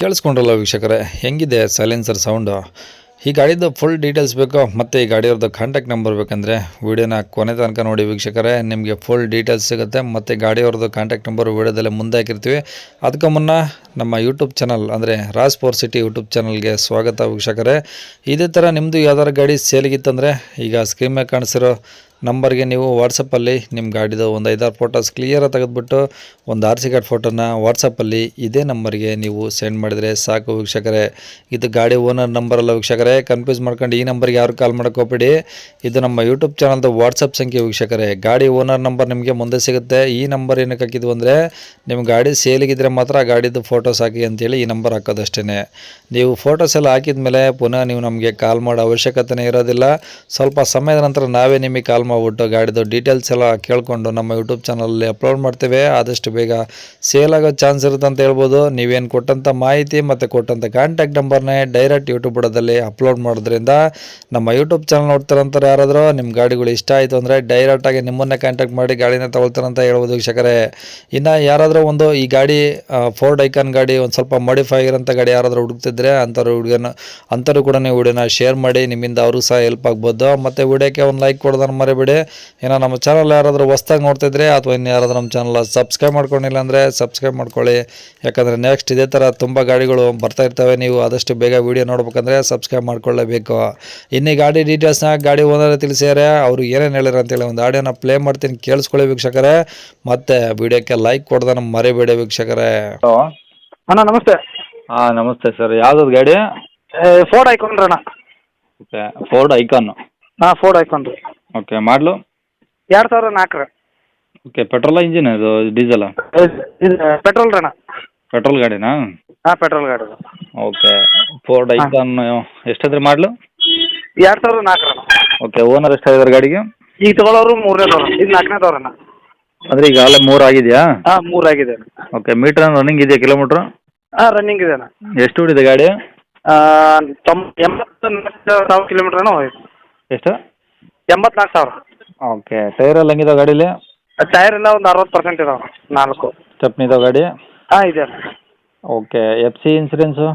ಕೇಳಿಸ್ಕೊಂಡ್ರಲ್ಲ ವೀಕ್ಷಕರೇ, ಹೆಂಗಿದೆ silencer sound? ಈ ಗಾಡಿದು ಫುಲ್ ಡೀಟೇಲ್ಸ್ ಬೇಕು, ಮತ್ತು ಈ ಗಾಡಿಯವ್ರದ್ದು ಕಾಂಟ್ಯಾಕ್ಟ್ ನಂಬರ್ ಬೇಕಂದರೆ ವೀಡಿಯೋನ ಕೊನೆ ತನಕ ನೋಡಿ ವೀಕ್ಷಕರೇ, ನಿಮಗೆ ಫುಲ್ ಡೀಟೇಲ್ಸ್ ಸಿಗುತ್ತೆ, ಮತ್ತು ಗಾಡಿಯವ್ರದ್ದು ಕಾಂಟ್ಯಾಕ್ಟ್ ನಂಬರ್ ವೀಡಿಯೋದಲ್ಲೇ ಮುಂದೆ ಹಾಕಿರ್ತೀವಿ. ಅದಕ್ಕೆ ಮುನ್ನ ನಮ್ಮ ಯೂಟ್ಯೂಬ್ ಚಾನಲ್ ಅಂದರೆ ರಾಜ್ ಪೋರ್ ಸಿಟಿ ಯೂಟ್ಯೂಬ್ ಚಾನಲ್ಗೆ ಸ್ವಾಗತ ವೀಕ್ಷಕರೇ. ಇದೇ ಥರ ನಿಮ್ಮದು ಯಾವ್ದಾರು ಗಾಡಿ ಸೇಲಿಗಿತ್ತಂದರೆ ಈಗ ಸ್ಕ್ರೀನ್ ಮೇಲೆ ಕಾಣಿಸಿರೋ ನಂಬರ್ಗೆ ನೀವು ವಾಟ್ಸಪ್ಪಲ್ಲಿ ನಿಮ್ಮ ಗಾಡಿದು ಒಂದು ಐದಾರು ಫೋಟೋಸ್ ಕ್ಲಿಯರಾಗಿ ತೆಗೆದುಬಿಟ್ಟು ಒಂದು ಆರ್ ಸಿ ಕಾರ್ಡ್ ಫೋಟೋನ ವಾಟ್ಸಪ್ಪಲ್ಲಿ ಇದೇ ನಂಬರ್ಗೆ ನೀವು ಸೆಂಡ್ ಮಾಡಿದರೆ ಸಾಕು ವೀಕ್ಷಕರೇ. ಇದು ಗಾಡಿ ಓನರ್ ನಂಬರ್ ಅಲ್ಲ ವೀಕ್ಷಕರೇ. ಕನ್ಫ್ಯೂಸ್ ಮಾಡ್ಕೊಂಡು ಈ ನಂಬರ್ಗೆ ಯಾರು ಕಾಲ್ ಮಾಡೋಕೋಬೇಡಿ ಇದು ನಮ್ಮ ಯೂಟ್ಯೂಬ್ ಚಾನಲ್ದು ವಾಟ್ಸಪ್ ಸಂಖ್ಯೆ ವೀಕ್ಷಕರೇ. ಗಾಡಿ ಓನರ್ ನಂಬರ್ ನಿಮಗೆ ಮುಂದೆ ಸಿಗುತ್ತೆ. ಈ ನಂಬರ್ ಏನಕ್ಕೆ ಹಾಕಿದ್ವು ಅಂದರೆ ನಿಮ್ಮ ಗಾಡಿ ಸೇಲಿಗಿದ್ರೆ ಮಾತ್ರ ಆ ಗಾಡಿದು ಫೋಟೋಸ್ ಹಾಕಿ ಅಂತೇಳಿ ಈ ನಂಬರ್ ಹಾಕೋದಷ್ಟೇ ನೀವು ಫೋಟೋಸ್ ಎಲ್ಲ ಹಾಕಿದ ಮೇಲೆ ಪುನಃ ನೀವು ನಮಗೆ ಕಾಲ್ ಮಾಡೋ ಅವಶ್ಯಕತೆನೇ ಇರೋದಿಲ್ಲ. ಸ್ವಲ್ಪ ಸಮಯದ ನಂತರ ನಾವೇ ನಿಮಗೆ ಕಾಲ್ ಮಾಡಿಬಿಟ್ಟು ಗಾಡಿದು ಡೀಟೇಲ್ಸ್ ಎಲ್ಲ ಕೇಳಿಕೊಂಡು ನಮ್ಮ ಯೂಟ್ಯೂಬ್ ಚಾನಲಲ್ಲಿ ಅಪ್ಲೋಡ್ ಮಾಡ್ತೇವೆ. ಆದಷ್ಟು ಬೇಗ ಸೇಲ್ ಆಗೋ ಚಾನ್ಸ್ ಇರುತ್ತೆ ಅಂತ ಹೇಳ್ಬೋದು. ನೀವೇನು ಕೊಟ್ಟಂಥ ಮಾಹಿತಿ ಮತ್ತು ಕೊಟ್ಟಂಥ ಕಾಂಟ್ಯಾಕ್ಟ್ ನಂಬರ್ನೇ ಡೈರೆಕ್ಟ್ ಯೂಟ್ಯೂಬ್ ಬುಡದಲ್ಲಿ ಅಪ್ಲೋಡ್ ಮಾಡೋದ್ರಿಂದ ನಮ್ಮ ಯೂಟ್ಯೂಬ್ ಚಾನಲ್ ನೋಡ್ತಾರಂತಾರೆ ಯಾರಾದರೂ ನಿಮ್ಮ ಗಾಡಿಗಳು ಇಷ್ಟ ಆಯಿತು ಅಂದರೆ ಡೈರೆಕ್ಟಾಗಿ ನಿಮ್ಮನ್ನೇ ಕಾಂಟ್ಯಾಕ್ಟ್ ಮಾಡಿ ಗಾಡಿನ ತಗೊಳ್ತಾರಂತ ಹೇಳ್ಬೋದು ವೀಕ್ಷಕರೇ. ಇನ್ನು ಯಾರಾದರೂ ಒಂದು ಈ ಗಾಡಿ ಫೋರ್ಡ್ ಐಕಾನ್ ಗಾಡಿ ಒಂದು ಸ್ವಲ್ಪ ಮಾಡಿಫೈ ಆಗಿರೋಂಥ ಗಾಡಿ ಯಾರಾದರೂ ಹುಡುಕ್ತಿದ್ರೆ ಅಂಥವ್ರು ಹುಡುಗನ, ಅಂಥವ್ರು ಕೂಡ ನೀವು ವಿಡಿಯೋನ ಶೇರ್ ಮಾಡಿ, ನಿಮ್ಮಿಂದ ಅವರು ಸಹ ಹೆಲ್ಪ್ ಆಗ್ಬೋದು. ಮತ್ತು ವಿಡಿಯೋಕ್ಕೆ ಒಂದು ಲೈಕ್ ಕೊಡೋದನ್ನು ಮರಿಬೇಡಿ. ಏನೋ ನಮ್ಮ ಚಾನಲ್ ಯಾರಾದರೂ ಹೊಸ್ದಾಗಿ ನೋಡ್ತಿದ್ರೆ ಅಥವಾ ಇನ್ನು ಯಾರಾದರೂ ನಮ್ಮ ಚಾನಲ್ ಸಬ್ಸ್ಕ್ರೈಬ್ ಮಾಡ್ಕೊಂಡಿಲ್ಲ ಅಂದರೆ ಸಬ್ಸ್ಕ್ರೈಬ್ ಮಾಡ್ಕೊಳ್ಳಿ. ಯಾಕಂದರೆ ನೆಕ್ಸ್ಟ್ ಇದೇ ಥರ ತುಂಬ ಗಾಡಿಗಳು ಬರ್ತಾ ಇರ್ತವೆ. ನೀವು ಆದಷ್ಟು ಬೇಗ ವಿಡಿಯೋ ನೋಡ್ಬೇಕಂದ್ರೆ ಸಬ್ಸ್ಕ್ರೈಬ್ ಮಾಡ್ಕೊಳ್ಳೇಬೇಕು. ಇನ್ನೀ ಗಾಡಿ ಡೀಟೇಲ್ಸ್ನ ಗಾಡಿ ಓನರ್ ತಿಳಿಸ್ಯಾರೆ ಅವರು ಏನೇನು ಹೇಳಿರ ಅಂತೇಳಿ ಒಂದು ಆಡಿಯೋನ ಪ್ಲೇ ಮಾಡ್ತೀನಿ. ಕೇಳಿಸ್ಕೊಳ್ಳಿ ವೀಕ್ಷಕರೇ. ಮತ್ತೆ ವಿಡಿಯೋಕ್ಕೆ ಲೈಕ್ ಕೊಡ್ದಾನ ಮರಿಬೇಡಿ ವೀಕ್ಷಕರೇ. ಅಣ್ಣ ನಮಸ್ತೆ. ಹಾಂ ನಮಸ್ತೆ ಸರ್. ಯಾವ್ದು ಗಾಡಿ? ಫೋರ್ಡ್ ಐಕಾನ್ ಅಣ್ಣ ಓಕೆ ಫೋರ್ಡ್ ಐಕಾನ್ ಹಾಂ ಫೋರ್ಡ್ ಐಕೊಂಡ್ರಿ ಓಕೆ ಮಾಡಲು? ಎರಡು ಸಾವಿರ ನಾಲ್ಕರ ಓಕೆ ಪೆಟ್ರೋಲ ಇಂಜಿನ್ ಇದು ಡೀಸೆಲ್ ಇದು ಪೆಟ್ರೋಲ್ ರಣ. ಅಣ್ಣ ಪೆಟ್ರೋಲ್ ಗಾಡಿನಾ? ಹಾಂ ಪೆಟ್ರೋಲ್ ಗಾಡಿ ಓಕೆ ಫೋರ್ಡ್ ಐಕಾನ್ ಎಷ್ಟಾದ್ರೆ ಮಾಡಲು? ಎರಡು ಸಾವಿರ ನಾಲ್ಕರ ಓಕೆ ಓನರ್ ಎಷ್ಟಾಗಿದ್ದಾರೆ ಗಾಡಿಗೆ? ಈಗ ತಗೊಳ್ಳೋರು ಮೂರನೇದವ್ರು ಇದು ನಾಲ್ಕನೇ ಅಣ್ಣ ಅಂದ್ರೆ ಈಗ ಅಲ್ಲೇ ಮೂರು ಆಗಿದೆಯಾ? ಹಾಂ ಮೂರು ಆಗಿದೆ. ಓಕೆ ಮೀಟರ್ ರನ್ನಿಂಗ್ ಇದೆಯಾ ಕಿಲೋಮೀಟರ್ ಹಾಂ ರನ್ನಿಂಗ್ ಇದೆ ಅಣ್ಣ. ಎಷ್ಟು ಹೊಡಿದೆ ಗಾಡಿ? ತೊಂಬ ಎಂಬತ್ತು ಸಾವಿರ ಕಿಲೋಮೀಟರ್ ಏನೋ ಹೋಯ್ತು ಎಷ್ಟು? ಎಂಬತ್ನಾಲ್ಕು ಸಾವಿರ. ಓಕೆ ಟೈರ್ ಎಲ್ಲ ಹೆಂಗಿದಾವೆ ಗಾಡೀಲಿ? ಟೈರ್ ಎಲ್ಲ ಒಂದು ಅರವತ್ತು ಪರ್ಸೆಂಟ್ ಇದಾವೆ ನಾಲ್ಕು. ಸ್ಟೆಪ್ನಿ ಇದಾವೆ ಗಾಡಿ? ಹಾಂ ಇದೆ. Okay F C insurance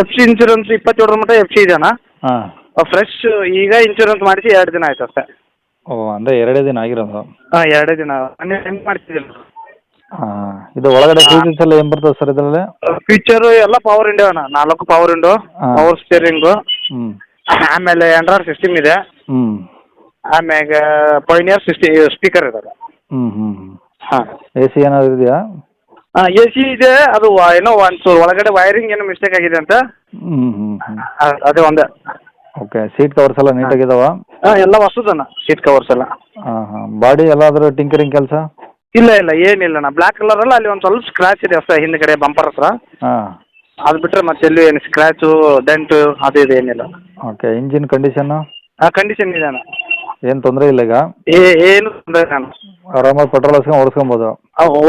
F C insurance ಇಪ್ಪತ್ತೇಳರ ಮಟ್ಟ ಎಫ್ ಸಿ ಇದೆ ಅಣ್ಣ. ಹಾಂ. ಫ್ರೆಶ್ ಈಗ ಇನ್ಶೂರೆನ್ಸ್ ಮಾಡಿಸಿ ಎರಡು ದಿನ ಆಯ್ತು ಅಷ್ಟೇ. ಓ ಅಂದರೆ ಎರಡೇ ದಿನ ಆಗಿರೋದು? ಹಾಂ ಎರಡೇ ದಿನ. ಮೊನ್ನೆ ಹೆಂಗೆ ಮಾಡ್ತಿದ್ದಿಲ್ಲ ಹಾಂ ಇದು ಒಳಗಡೆ ಫೀಚರ್ಸ್ ಎಲ್ಲ ಏನು ಬರ್ತದೆ ಸರ್ ಇದರಲ್ಲಿ? ಫೀಚರು ಎಲ್ಲ ಪವರ್ ವಿಂಡೋ ಅಣ್ಣ ನಾಲ್ಕು ಪವರ್ ವಿಂಡೋ ಹಾ. ಪವರ್ ಸ್ಟೇರಿಂಗು ಹ್ಞೂ ಆಮೇಲೆ ಆಂಡ್ರಾಯ್ಡ್ ಸಿಸ್ಟಮ್ ಇದೆ. ಹ್ಞೂ ಆಮ್ಯಾಗ ಪೈನಿಯರ್ ಸಿಸ್ಟಿ ಸ್ಪೀಕರ್ ಇದಾವೆ ಹ್ಞೂ ಹ್ಞೂ ಹಾಂ. ಎ ಸಿ ಏನಾದ್ರು ಇದೆಯಾ? ಹಾಂ ಎ ಸಿ ಇದೆ ಅದು ವ- ಏನೋ ಒಂದು ಒಳಗಡೆ ವೈರಿಂಗ್ ಏನೋ ಮಿಸ್ಟೇಕ್ ಆಗಿದೆ ಅಂತ. ಹ್ಞೂ ಹ್ಞೂ ಹ್ಞೂ ಅದೇ ಒಂದೇ. ಓಕೆ ಸೀಟ್ ಕವರ್ಸ್ ಎಲ್ಲ ನೀಟಾಗಿದಾವ ಹಾಂ ಎಲ್ಲ ಹೊಸದಣ್ಣ ಸೀಟ್ ಕವರ್ಸ್ ಎಲ್ಲ. ಹಾಂ ಹಾಂ. ಬಾಡಿ ಎಲ್ಲಾದರೂ ಟಿಂಕರಿಂಗ್ ಕೆಲಸ? ಇಲ್ಲ ಇಲ್ಲ ಏನಿಲ್ಲ. ಅಣ್ಣ ಬ್ಲ್ಯಾಕ್ ಕಲರ್ ಅಲ್ಲ ಅಲ್ಲಿ ಒಂದು ಸ್ವಲ್ಪ ಸ್ಕ್ರಾಚ್ ಇದೆ ಅಷ್ಟೇ ಹಿಂದ್ಗಡೆ ಬಂಪರ್ ಹತ್ರ. ಹಾಂ. ಅದು ಬಿಟ್ಟರೆ ಮತ್ತೆ ಎಲ್ಲೂ ಏನು ಸ್ಕ್ರಾಚು ಡೆಂಟು ಅದು ಇದು ಏನಿಲ್ಲ. ಓಕೆ ಇಂಜಿನ್ ಕಂಡೀಷನ್ ಹಾಂ ಕಂಡೀಷನ್ ಇದೆ ಅಣ್ಣ ಏನು ತೊಂದರೆ ಇಲ್ಲ ಈಗ. ಏ ಏನು ತೊಂದರೆ ಆರಾಮಾಗಿ ಪೆಟ್ರೋಲ್ ಹಾಕ್ಸ್ಕೊಂಡು ಓಡಿಸ್ಕೊಬೋದು.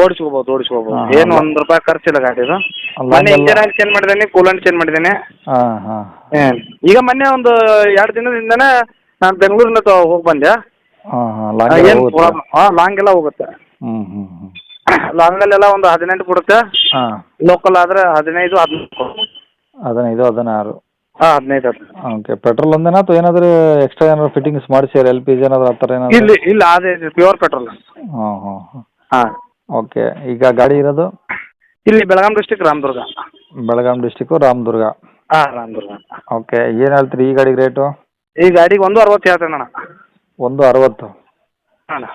ಓಡಿಸ್ಕೋಬಹುದು ಓಡಿಸ್ಕೋಬಹುದು ಹಾ, ಏನು ಒಂದ್ ರೂಪಾಯಿ ಖರ್ಚಿಲ್ಲ ಗಾಡಿದು ಅಲ್ಲ, ಮೊನ್ನೆ ಹಂಗಲ್ಲ. ಇಂಜಿನ್ ಆಯಿಲ್ ಚೇಂಜ್ ಮಾಡಿದ್ದೇನೆ ಕೂಲಂಟ್ ಚೇಂಜ್ ಮಾಡಿದ್ದೇನೆ. ಹಾಂ ಹಾಂ. ಏನ್ ಈಗ ಮೊನ್ನೆ ಒಂದು ಎರಡು ದಿನದಿಂದನೇ ನಾನು ಬೆಂಗಳೂರಿಂದ ಹೋಗಿ ಬಂದೆ. ಹಾಂ ಲಾಂಗ್ ಏನ್ ಹೋಗುತ್ತೆ. ಪ್ರಾಬ್ಲಮ್ ಹಾಂ ಲಾಂಗ್ ಎಲ್ಲ ಹೋಗುತ್ತೆ. ಹ್ಞೂ ಹ್ಞೂ ಹ್ಞೂ ಲಾಂಗಲ್ಲೆಲ್ಲ ಒಂದು ಹದಿನೆಂಟು ಕೊಡುತ್ತೆ. ಹಾಂ. ಲೋಕಲ್ ಆದ್ರೆ ಹದಿನೈದು ಹದಿನಾಲ್ಕು ಹದಿನೈದು ಹದಿನಾರು. ಹಾಂ ಹದಿನೈದು ಹದಿನೈದು ಓಕೆ ಪೆಟ್ರೋಲ್ ಒಂದೇನಾ ಅಥವಾ ಏನಾದರೂ ಎಕ್ಸ್ಟ್ರಾ ಏನಾದ್ರು ಫಿಟ್ಟಿಂಗ್ಸ್ ಮಾಡಿಸಿ ಎಲ್ ಪಿ ಜಿ ಏನಾದ್ರು ಆ ಥರ ಏನಾದ್ರು? ಇಲ್ಲಿ ಇಲ್ಲ ಅದೇ ಪ್ಯೂರ್ ಪೆಟ್ರೋಲ್ ಹಾಂ ಹಾಂ ಹಾಂ. ಹಾಂ. ಓಕೆ ಈಗ ಗಾಡಿ ಇರೋದು? ಇಲ್ಲಿ ಬೆಳಗಾಂ ಡಿಸ್ಟಿಕ್ ರಾಮದುರ್ಗ. ಬೆಳಗಾಂ ಡಿಸ್ಟಿಕ್ ರಾಮದುರ್ಗ. ಹಾಂ ರಾಮದುರ್ಗ. ಓಕೆ ಏನು ಹೇಳ್ತೀರಿ ಈ ಗಾಡಿಗೆ ರೇಟು ಈ ಗಾಡಿಗೆ ಒಂದು ಅರವತ್ತು ಹೇಳ್ತೇನೆ ಅಣ್ಣ. ಒಂದು ಅರವತ್ತು. ಅಣ್ಣ.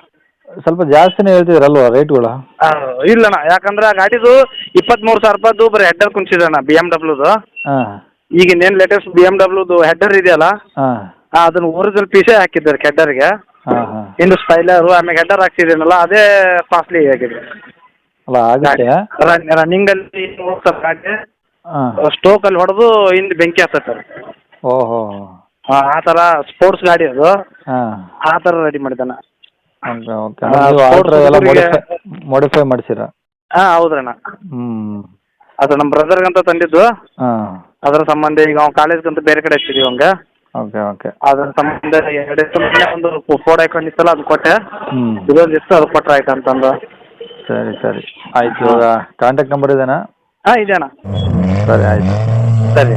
ಸ್ವಲ್ಪ ಜಾಸ್ತಿನೇ ಹೇಳ್ತಿದ್ರಲ್ವಾ ರೇಟ್ಗಳು ಆ, ಇಲ್ಲಣ್ಣ ಯಾಕಂದ್ರೆ ಆ ಗಾಡಿದು ಇಪ್ಪತ್ತ್ಮೂರು ಸಾವಿರ ರೂಪಾಯ್ದು ಬರೀ ಹೆಡ್ಡ ಕುಂಚಿದಣ್ಣ ಬಿ ಎಂ ಡಬ್ಲ್ಯೂದು ಹಾಂ. ಈಗಿನ ಇನ್ನೇನು ಲೇಟೆಸ್ಟ್ ಬಿ ಎಂ ಡಬ್ಲ್ಯೂದು ಹೆಡ್ಡರ್ ಇದೆಯಲ್ಲ ಹಾಂ. ಆ, ಅದನ್ನ ಒರಿಜಿನಲ್ ಪೀಸೇ ಹಾಕಿದ್ದಾರೆ ಹೆಡ್ಡರ್ಗೆ ಹಾಂ ಹಾಂ. ಇನ್ನು ಸ್ಟೈಲರು ಆಮೇಲೆ ಹೆಡ್ಡರ್ ಹಾಕ್ಸಿದ್ದೀನಲ್ಲ ಅದೇ ಕಾಸ್ಟ್ಲಿ ಆಗಿದೆ. ಅಲ್ಲ ಅಲ್ಲಿ ರನ್ನಿಂಗಲ್ಲಿ ಅಲ್ಲಿ ಹಾಂ. ಸ್ಟೋಕ್ ಅಲ್ಲಿ ಹೊಡೆದು ಹಿಂದೆ ಬೆಂಕಿ ಹತ್ತತಾರೆ ಓಹೋ. ಆ ತರ ಸ್ಪೋರ್ಟ್ಸ್ ಗಾಡಿ ಅದು. ಹಾಂ. ಆ ತರ ರೆಡಿ ಮಾಡಿದ್ದಾನೆ. ಓಕೆ ಓಕೆ ಆ, ನೀವು sports ಆಲ್ಟ್ರಾ ಎಲ್ಲ ಹುಡುಗರಿಗೆ- ಮಾಡಿಫೈ ಮಾಡಿಫೈ ಮಾಡಿಸಿರ? ಹಾಂ ಹೌದ್ರಣ್ಣ. ಹ್ಞೂ ಅದು ನಮ್ಮ ಬ್ರದರ್ಗಂತ ತಂದಿದ್ದು. ಹಾಂ. ಅದರ ಸಂಬಂಧ ಈಗ ಅವ್ನು ಕಾಲೇಜ್ಗಂತ ಬೇರೆ ಕಡೆ ಹಚ್ಚಿದೀವಿ ಅವಂಗೆ. ಓಕೆ ಓಕೆ ಅದರ ಸಂಬಂಧ ಎರಡು ದಿವಸ ಮೊನ್ನೆ ಒಂದು ಫೋಟೋ ಹಾಕೊಂಡಿತ್ತಲ್ಲ ಅದು ಕೊಟ್ಟೆ. ಹ್ಞೂ ಇದೊಂದು ದಿವಸ ಅದು ಕೊಟ್ಟರೆ ಆಯ್ತು ಅಂತಂದು. ಸರಿ ಸರಿ. ಆಯ್ತು ಇವಾಗ ಕಾಂಟ್ಯಾಕ್ಟ್ ನಂಬರ್ ಇದೇನಾ? ಹಾಂ ಇದೆ ಅಣ್ಣ. ಸರಿ ಆಯ್ತು. ಸರಿ.